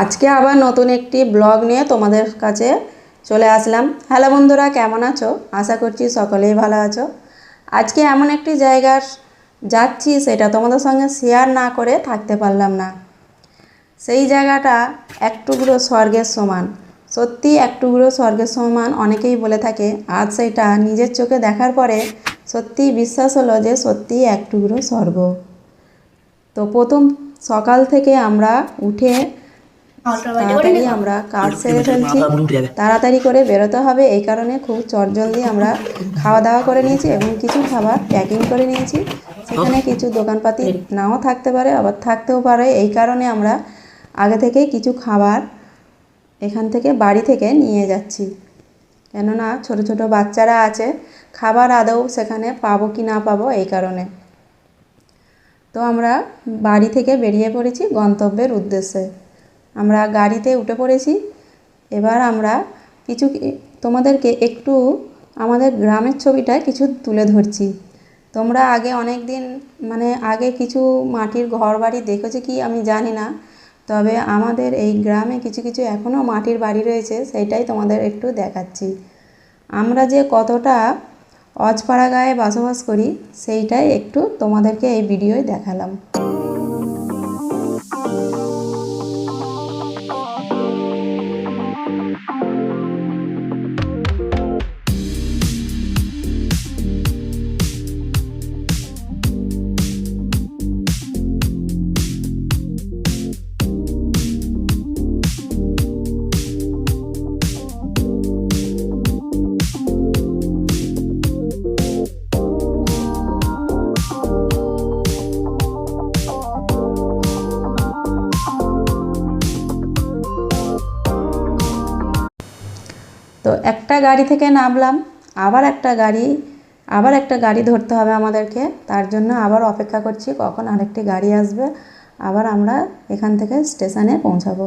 আজকে আবার নতুন একটি ব্লগ নিয়ে তোমাদের কাছে চলে আসলাম। হ্যালো বন্ধুরা, কেমন আছো? আশা করছি সকলেই ভালো আছো। আজকে এমন একটি জায়গার যাচ্ছি, সেটা তোমাদের সঙ্গে শেয়ার না করে থাকতে পারলাম না। সেই জায়গাটা এক টুকরো স্বর্গের সমান। সত্যি এক টুকরো স্বর্গের সমান অনেকেই বলে থাকে, আজ সেটা নিজের চোখে দেখার পরে সত্যিই বিশ্বাস হলো যে সত্যিই এক টুকরো স্বর্গ। তো প্রথম সকাল থেকে আমরা উঠে তাড়াতাড়ি আমরা কাজ সেরে ফেলছি। তাড়াতাড়ি করে বেরোতে হবে এই কারণে খুব চটজলদি আমরা খাওয়া দাওয়া করে নিয়েছি এবং কিছু খাবার প্যাকিং করে নিয়েছি। সেখানে কিছু দোকানপাতি নাও থাকতে পারে আবার থাকতেও পারে। এই কারণে আমরা আগে থেকে কিছু খাবার এখান থেকে বাড়ি থেকে নিয়ে যাচ্ছি। কেননা ছোট ছোট বাচ্চারা আছে খাবার আদৌ সেখানে পাবো কি না পাবো এই কারণে। তো আমরা বাড়ি থেকে বেরিয়ে পড়েছি গন্তব্যের উদ্দেশ্যে। আমরা গাড়িতে উঠে পড়েছি। এবার আমরা কিছু তোমাদেরকে একটু আমাদের গ্রামের ছবিটা কিছু তুলে ধরছি। তোমরা আগে অনেক দিন মানে আগে কিছু মাটির ঘর বাড়ি দেখেছ কি আমি জানি না। তবে আমাদের এই গ্রামে কিছু কিছু এখনও মাটির বাড়ি রয়েছে, সেইটাই তোমাদের একটু দেখাচ্ছি। আমরা যে কতটা অজপাড়া গায়ে বসবাস করি, সেইটাই একটু তোমাদেরকে এই ভিডিওয় দেখালাম। একটা গাড়ি থেকে নামলাম, আবার একটা গাড়ি, আবার একটা গাড়ি ধরতে হবে আমাদেরকে, তার জন্য আবার অপেক্ষা করছি কখন আরেকটি গাড়ি আসবে, আবার আমরা এখান থেকে স্টেশনে পৌঁছাবো।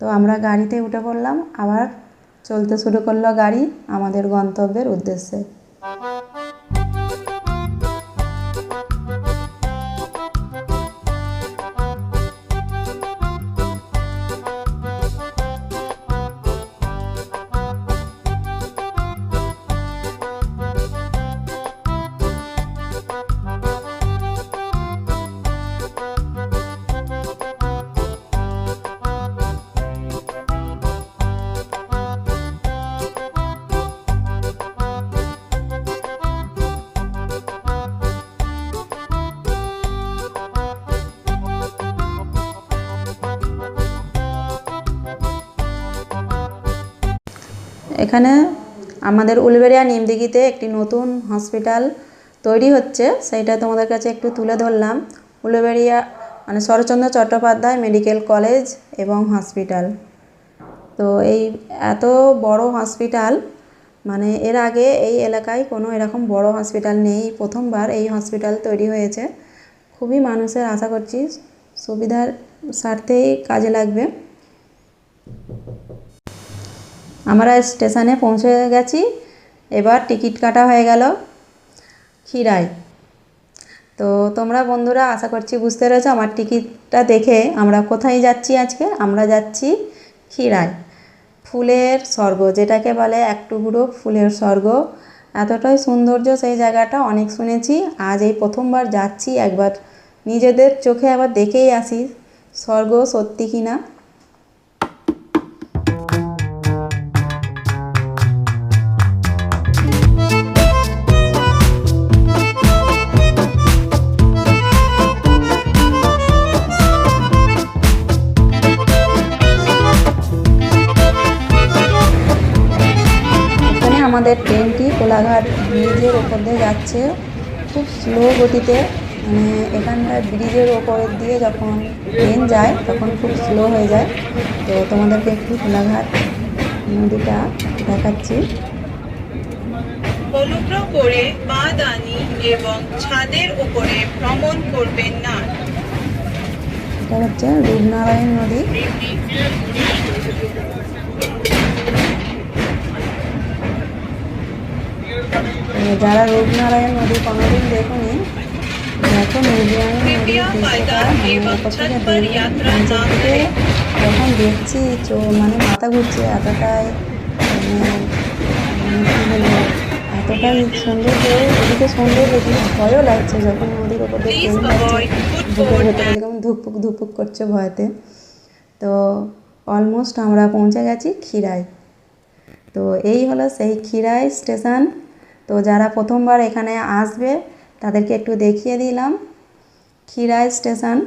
তো আমরা গাড়িতে উঠে পড়লাম, আবার চলতে শুরু করল গাড়ি, আমাদের গন্তব্যের উদ্দেশ্যে। এখানে আমাদের উলবেড়িয়া নিমদিঘিতে একটি নতুন হসপিটাল তৈরি হচ্ছে। সেইটা তোমাদের কাছে একটু তুলে ধরলাম। উলবেড়িয়া মানে শরৎচন্দ্র চট্টোপাধ্যায় মেডিকেল কলেজ এবং হসপিটাল। তো এই এত বড় হসপিটাল মানে এর আগে এই এলাকায় কোনো এরকম বড় হসপিটাল নেই। প্রথমবার এই হসপিটাল তৈরি হয়েছে। খুবই মানুষের আশা করছি সুবিধার স্বার্থেই কাজে লাগবে। আমরা স্টেশনে পৌঁছে গেছি। এবার টিকিট কাটা হয়ে গেল খিরাই তো তোমরা বন্ধুরা, আশা করছি বুঝতে পেরেছ আমার টিকিটটা দেখে আমরা কোথায় যাচ্ছি আজকে? আমরা যাচ্ছি খিরাই ফুলের স্বর্গ, যেটাকে বলে এক টুকরো ফুলের স্বর্গ। এতটাই সৌন্দর্য সেই জায়গাটা, অনেক শুনেছি। আজ এই প্রথমবার যাচ্ছি, একবার নিজেদের চোখে আবার দেখেই আসি স্বর্গ সত্যি কি ট্রেনটি ব্রিজের ওপর দিয়ে যাচ্ছে। খুব স্লো গতিতে। মানে এখানকার ব্রিজের ওপরের দিয়ে যখন ট্রেন যায় তখন খুব স্লো হয়ে যায়। তো তোমাদেরকে একটু কোলাঘাট নদীটা দেখাচ্ছি। অনুগ্রহ করে বাদানি এবং ছাদের উপরে ভ্রমণ করবেন না। এটা হচ্ছে রূপনারায়ণ নদী। মানে যারা রূপনারায়ণ নদী কোনোদিন দেখুনি দেখো মিউজিয়ামে থেকে যখন দেখছি মানে, মানে মাথা ঘুরছে এতটাই মানে, এতটাই সৌন্দর্য ওদিকে সৌন্দর্য দেখি ভয়ও লাগছে যখন নদীর ওপর দেখতে যেমন ধুকপুক ধুকপুক করছে ভয়তে। তো অলমোস্ট আমরা পৌঁছে গেছি ক্ষীরায়। তো এই হলো সেই ক্ষীরাই স্টেশন। তো যারা প্রথমবার এখানে আসবে, তাদেরকে একটু দেখিয়ে দিলাম। খিরাই স্টেশন।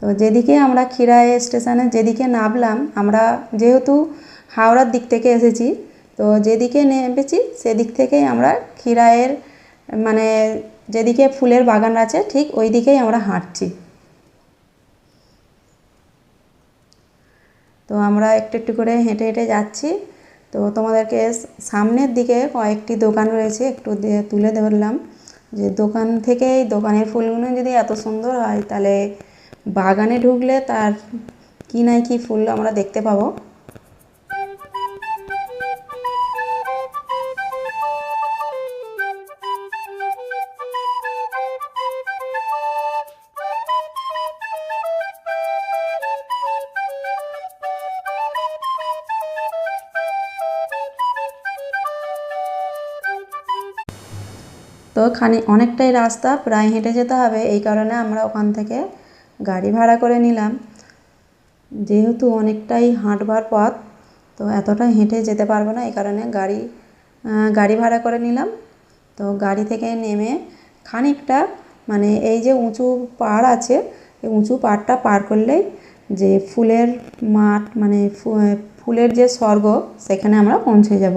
তো যেদিকে আমরা খিরাই স্টেশনে যেদিকে নামলাম, আমরা যেহেতু হাওড়ার দিক থেকে এসেছি, তো যেদিকে নেমেছি সেদিক থেকেই আমরা খিরাইয়ের মানে যেদিকে ফুলের বাগান আছে, ঠিক ওই দিকেই আমরা হাঁটছি। তো আমরা একটু একটু করে হেঁটে হেঁটে যাচ্ছি। তো তোমাদেরকে সামনের দিকে কয়েকটি দোকান রয়েছে, একটু তুলে ধরলাম। যে দোকান থেকেই দোকানের ফুলগুলো যদি এত সুন্দর হয়, তাহলে বাগানে ঢুকলে তার কী নাই কী ফুল আমরা দেখতে পাবো। তো খানি অনেকটাই রাস্তা, প্রায় হেঁটে যেতে হবে। এই কারণে আমরা ওখান থেকে গাড়ি ভাড়া করে নিলাম। যেহেতু অনেকটাই হাঁটবার পথ, তো এতটা হেঁটে যেতে পারব না। এই কারণে গাড়ি গাড়ি ভাড়া করে নিলাম। তো গাড়ি থেকে নেমে খানিকটা মানে এই যে উঁচু পাড় আছে, এই উঁচু পাড়টা পার করলেই যে ফুলের মাঠ মানে ফুলের যে স্বর্গ, সেখানে আমরা পৌঁছে যাব।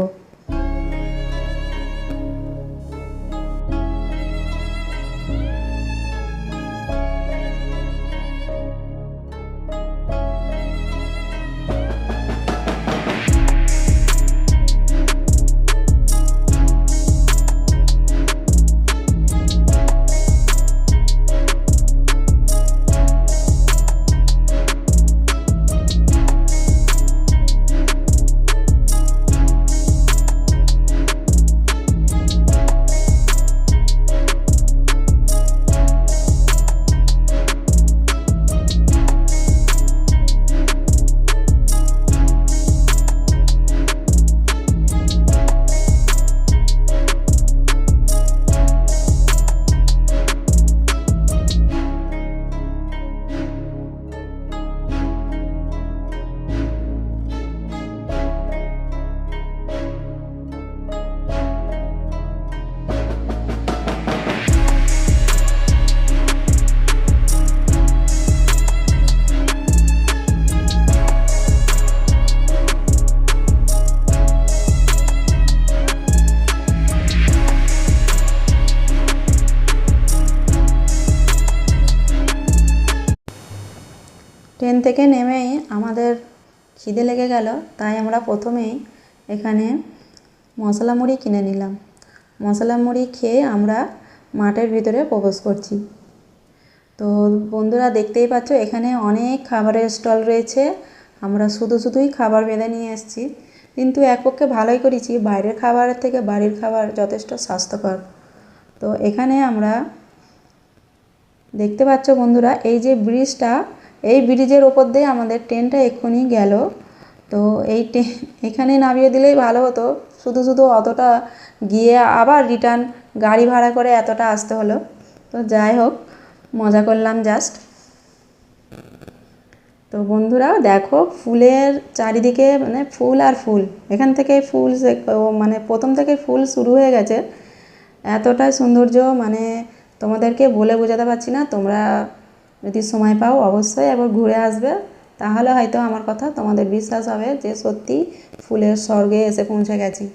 থেকে নেমেই আমাদের খিদে লেগে গেল, তাই আমরা প্রথমেই এখানে মশলা মুড়ি কিনে নিলাম। মশলা মুড়ি খেয়ে আমরা মাঠের ভিতরে প্রবেশ করছি। তো বন্ধুরা দেখতেই পাচ্ছ, এখানে অনেক খাবারের স্টল রয়েছে। আমরা শুধু শুধুই খাবার বেঁধে নিয়ে এসেছি। কিন্তু এক পক্ষে ভালোই করেছি, বাইরের খাবারের থেকে বাড়ির খাবার যথেষ্ট স্বাস্থ্যকর। তো এখানে আমরা দেখতে পাচ্ছ বন্ধুরা, এই যে ব্রিজটা এই ব্রিজের ওপর দিয়ে আমাদের ট্রেনটা এক্ষুনি গেল। তো এই এখানে নামিয়ে দিলেই ভালো হতো। শুধু শুধু অতটা গিয়ে আবার রিটার্ন গাড়ি ভাড়া করে এতটা আসতে হলো। তো যাই হোক, মজা করলাম জাস্ট। তো বন্ধুরা, দেখো ফুলের চারিদিকে মানে ফুল আর ফুল। এখান থেকে ফুল মানে প্রথম থেকে ফুল শুরু হয়ে গেছে। এতটাই সৌন্দর্য মানে তোমাদেরকে বলে বোঝাতে পারছি না। তোমরা যদি সময় পাও, অবশ্যই একবার ঘুরে আসবে। তাহলে হয়তো আমার কথা তোমাদের বিশ্বাস হবে যে সত্যি ফুলের স্বর্গে এসে পৌঁছে গেছি।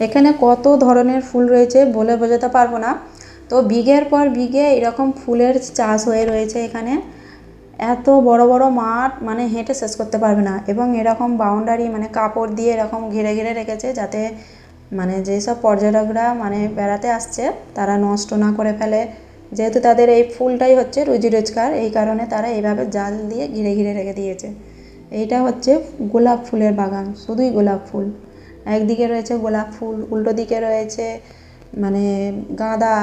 এখানে কত ধরনের ফুল রয়েছে বলে বোঝাতে পারব না। তো বিঘের পর বিঘে এরকম ফুলের চাষ হয়ে রয়েছে এখানে। এত বড় বড় মাঠ মানে হেঁটে শেষ করতে পারবে না এবং এরকম বাউন্ডারি মানে কাপড় দিয়ে এরকম ঘিরে ঘিরে রেখেছে যাতে মানে যেসব পর্যটকরা মানে বেড়াতে আসছে তারা নষ্ট না করে ফেলে। যেহেতু তাদের এই ফুলটাই হচ্ছে রুজি রোজগার, এই কারণে তারা এইভাবে জাল দিয়ে ঘিরে ঘিরে রেখে দিয়েছে। এইটা হচ্ছে গোলাপ ফুলের বাগান, শুধুই গোলাপ ফুল। একদিকে রয়েছে গোলাপ ফুল, উল্টো দিকে রয়েছে মানে গাঁদা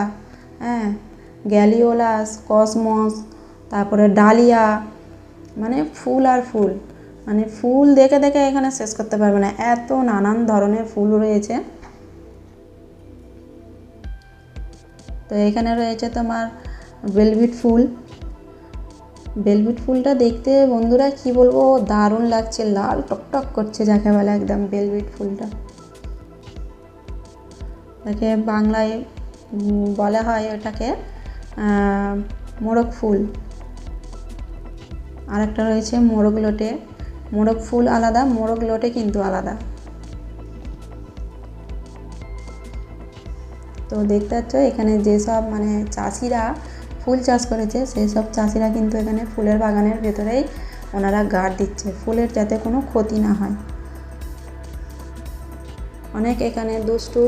হ্যাঁ? গ্যালিওলাস, কসমস, তারপরে ডালিয়া মানে ফুল আর ফুল। মানে ফুল দেখে দেখে এখানে শেষ করতে পারবে না। এত নানান ধরনের ফুল রয়েছে। তো এখানে রয়েছে তোমার বেলভিট ফুল। বেলভিট ফুলটা দেখতে বন্ধুরা কি বলব, দারুণ লাগছে, লাল টকটক করছে যাকে বলে একদম বেলভিট ফুলটা। তাকে বাংলায় বলা হয় ওটাকে মোরগ ফুল। আরেকটা রয়েছে মোরগ লোটে। মোরগ ফুল আলাদা, মোরগ লোটে কিন্তু আলাদা। তো দেখতে পাচ্ছ, এখানে যেসব মানে চাষিরা ফুল চাষ করেছে, সেই সব চাষিরা কিন্তু এখানে ফুলের বাগানের ভেতরেই ওনারা গার্ড দিচ্ছে, ফুলের যাতে কোনো ক্ষতি না হয়। অনেক এখানে দুষ্টু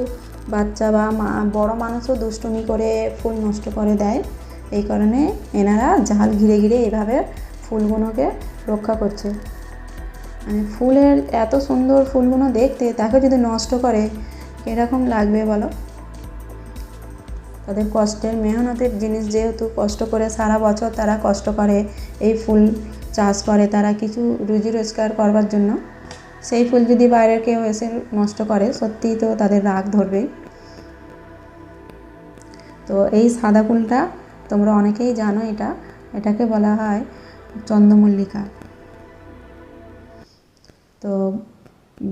বাচ্চা বা মা, বড় মানুষও দুষ্টুমি করে ফুল নষ্ট করে দেয়। এই কারণে এনারা জাল ঘিরে ঘিরে এভাবে ফুলগুলোকে রক্ষা করছে। মানে ফুলের এত সুন্দর ফুলগুলো দেখতে তাকে যদি নষ্ট করে, কীরকম লাগবে বলো? তাদের কষ্টের মেহনতের জিনিস যেহেতু কষ্ট করে সারা বছর তারা কষ্ট করে, এই ফুল চাষ করে, তারা কিছু রুজি রোজগার করবার জন্য, সেই ফুল যদি বাইরের কেউ এসে নষ্ট করে, সত্যিই তো তাদের রাগ ধরবে। তো এই সাদা ফুলটা তোমরা অনেকেই জানো এটা, এটাকে বলা হয় চন্দ্রমল্লিকা। তো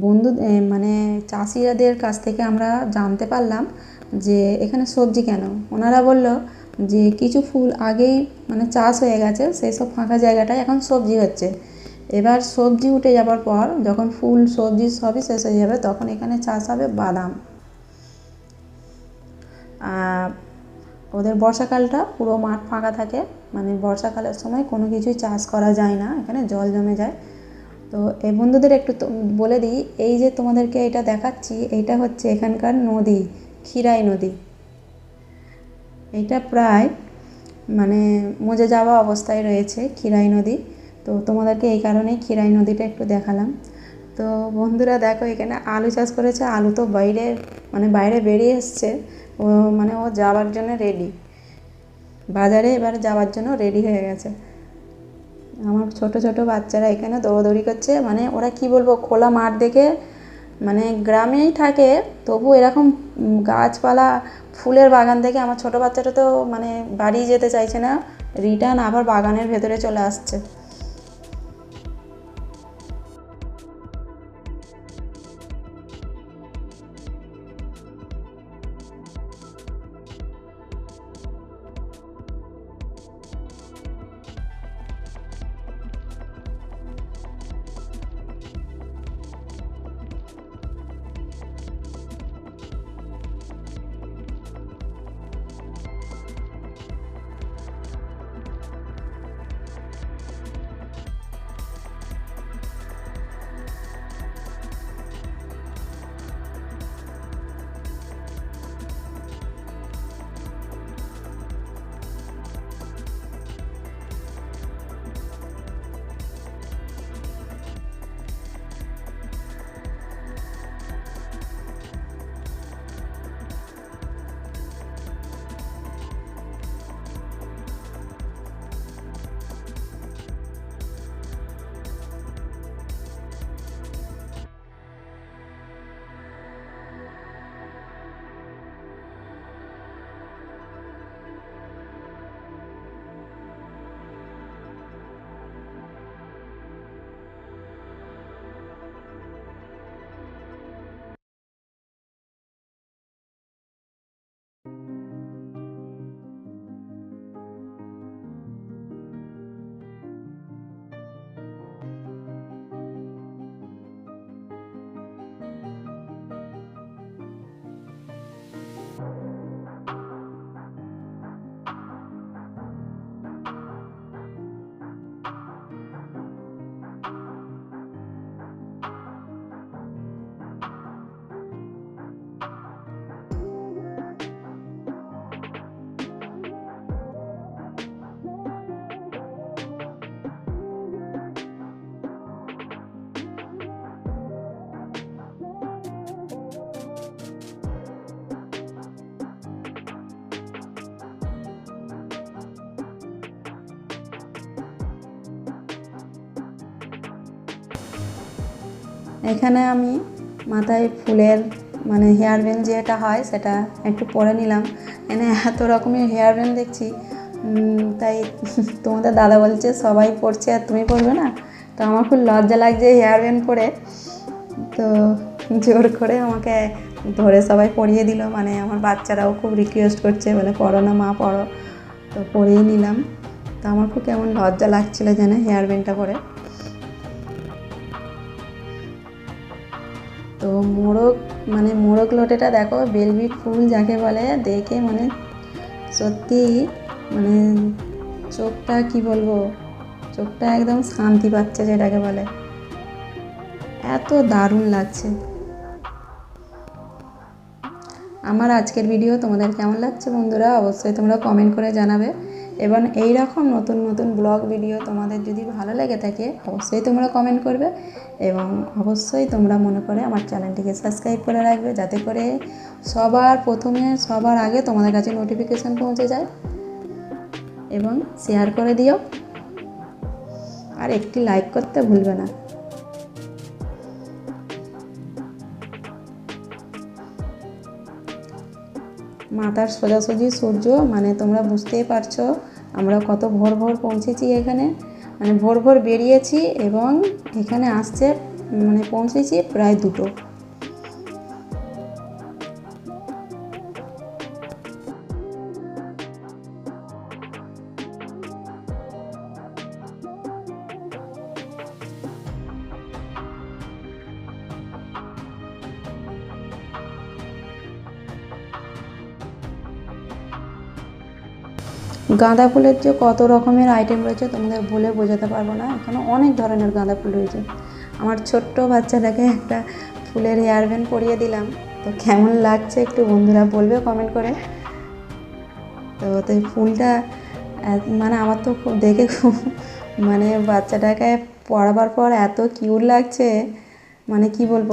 বন্ধু মানে চাষিরাদের কাছ থেকে আমরা জানতে পারলাম যে এখানে সবজি কেন? ওনারা বলল যে কিছু ফুল আগেই মানে চাষ হয়ে গেছে, সেই সব ফাঁকা জায়গাটায় এখন সবজি হচ্ছে। এবার সবজি উঠে যাবার পর যখন ফুল, সবজি সবই শেষ হয়ে যাবে, তখন এখানে চাষ হবে বাদাম। ওদের বর্ষাকালটা পুরো মাঠ ফাঁকা থাকে মানে বর্ষাকালের সময় কোনো কিছুই চাষ করা যায় না, এখানে জল জমে যায়। তো এই বন্ধুদের একটু বলে দিই, এই যে তোমাদেরকে এটা দেখাচ্ছি এইটা হচ্ছে এখানকার নদী। ক্ষীরাই নদী। এটা প্রায় মানে মজে যাওয়া অবস্থায় রয়েছে ক্ষীরাই নদী। তো তোমাদেরকে এই কারণেই ক্ষীরাই নদীটা একটু দেখালাম। তো বন্ধুরা দেখো, এখানে আলু চাষ করেছে। আলু তো বাইরে মানে বাইরে বেরিয়ে এসছে। ও মানে ও যাওয়ার জন্য রেডি বাজারে এবার যাওয়ার জন্য রেডি হয়ে গেছে। আমার ছোট ছোট বাচ্চারা এখানে দৌড়দৌড়ি করছে। মানে ওরা কি বলব, খোলা মাঠ দেখে মানে গ্রামেই থাকে, তবু এরকম গাছপালা, ফুলের বাগান থেকে আমার ছোট বাচ্চাটা তো মানে বাড়ি যেতে চাইছে না রিটার্ন আবার বাগানের ভেতরে চলে আসছে। এখানে আমি মাথায় ফুলের মানে হেয়ার ব্যান্ড যেটা হয় সেটা একটু পরে নিলাম। এনে এত রকমের হেয়ার ব্যান্ড দেখছি। তাই তোমাদের দাদা বলছে, সবাই পড়ছে আর তুমি পড়বে না? তো আমার খুব লজ্জা লাগছে হেয়ার ব্যান্ড পরে। তো জোর করে আমাকে ধরে সবাই পরিয়ে দিল। মানে আমার বাচ্চারাও খুব রিকোয়েস্ট করছে, বলে পড়ো না মা পড়ো তো পরিয়ে নিলাম। তো আমার খুব কেমন লজ্জা লাগছিল যেন হেয়ার ব্যান্ডটা পরে। তো মোরগ মানে মোরগ লোটেটা দেখো বেলবিট ফুল যাকে বলে, দেখে মানে সত্যি মানে চোখটা কি বলব, চোখটা একদম শান্তি পাচ্ছে যেটাকে বলে। এত দারুণ লাগছে। আমার আজকের ভিডিও তোমাদের কেমন লাগছে বন্ধুরা, অবশ্যই তোমরা কমেন্ট করে জানাবে। এবং এই রকম নতুন নতুন ব্লগ ভিডিও তোমাদের যদি ভালো লেগে থাকে, অবশ্যই তোমরা কমেন্ট করবে এবং অবশ্যই তোমরা মনে করে আমার চ্যানেলটিকে সাবস্ক্রাইব করে রাখবে যাতে করে সবার প্রথমে, সবার আগে তোমাদের কাছে নোটিফিকেশান পৌঁছে যায় এবং শেয়ার করে দিও। আর একটি লাইক করতে ভুলবে না। মাথার সোজাসুজি সূর্য মানে তোমরা বুঝতেই পারছ আমরা কত ভোর ভোর পৌঁছেছি এখানে। মানে ভোর ভোর বেরিয়েছি এবং এখানে আসছে মানে পৌঁছেছি প্রায় দুটো। গাঁদা ফুলের যে কত রকমের আইটেম রয়েছে তোমাদের বলে বোঝাতে পারব না। এখানে অনেক ধরনের গাঁদা ফুল রয়েছে। আমার ছোট্ট বাচ্চাটাকে একটা ফুলের হেয়ার ব্যান্ড পরিয়ে দিলাম। তো কেমন লাগছে একটু বন্ধুরা বলবে কমেন্ট করে। তো তো ফুলটা মানে আমার তো খুব দেখে খুব মানে বাচ্চাটাকে পড়াবার পর এত কিউট লাগছে। মানে কি বলব?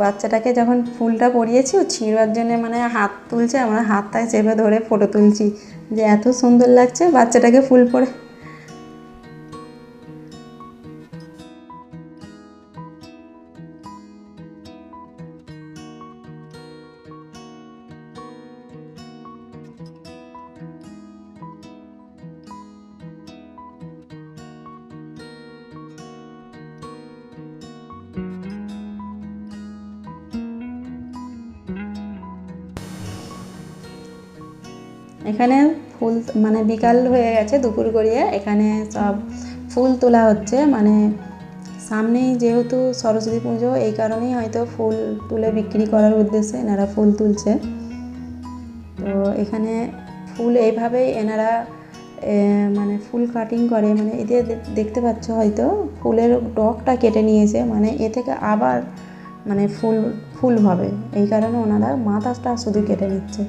বাচ্চাটাকে যখন ফুলটা পরিয়েছি, ও ছিঁড়বার জন্যে মানে হাত তুলছে, আমার হাতটায় চেপে ধরে ফটো তুলছি। যে এত সুন্দর লাগছে বাচ্চাটাকে ফুল পরে। মানে বিকাল হয়ে গেছে, দুপুর গড়িয়ে এখানে সব ফুল তোলা হচ্ছে। মানে সামনেই যেহেতু সরস্বতী পুজো, এই কারণেই হয়তো ফুল তুলে বিক্রি করার উদ্দেশ্যে এনারা ফুল তুলছে। তো এখানে ফুল এইভাবেই এনারা মানে ফুল কাটিং করে। মানে দে- দেখতে পাচ্ছ হয়তো, ফুলের ডগটা কেটে নিয়েছে। মানে এ থেকে আবার মানে ফুল ফুল হবে এই কারণে ওনারা মাথাটা শুধু কেটে নিচ্ছে।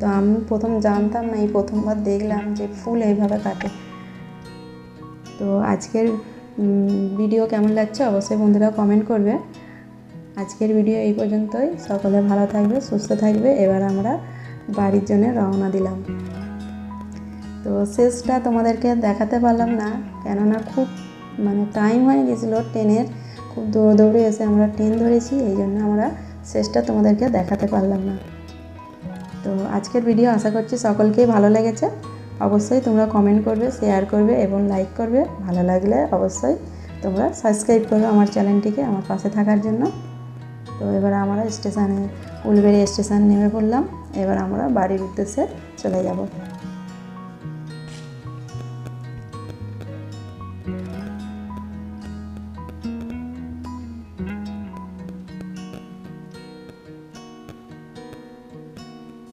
তো আমি প্রথম জানতাম না, এই প্রথমবার দেখলাম যে ফুল এইভাবে কাটে। তো আজকের ভিডিও কেমন লাগছে অবশ্যই বন্ধুরা কমেন্ট করবে। আজকের ভিডিও এই পর্যন্তই। সকলে ভালো থাকবে, সুস্থ থাকবে। এবার আমরা বাড়ির জন্য রওনা দিলাম। তো শেষটা তোমাদেরকে দেখাতে পারলাম না, কেননা খুব মানে টাইম হয়ে গেছিল ট্রেনের। খুব দৌড়দৌড়ে এসে আমরা ট্রেন ধরেছি, এই জন্য আমরা শেষটা তোমাদেরকে দেখাতে পারলাম না। তো আজকের ভিডিও আশা করছি সকলকেই ভালো লেগেছে। অবশ্যই তোমরা কমেন্ট করবে শেয়ার করবে এবং লাইক করবে। ভালো লাগলে অবশ্যই তোমরা সাবস্ক্রাইব করবে আমার চ্যানেলটিকে আমার পাশে থাকার জন্য। তো এবার আমরা স্টেশনে উলবেড়ি স্টেশন নেমে পড়লাম। এবার আমরা বাড়ির উদ্দেশ্যে চলে যাব।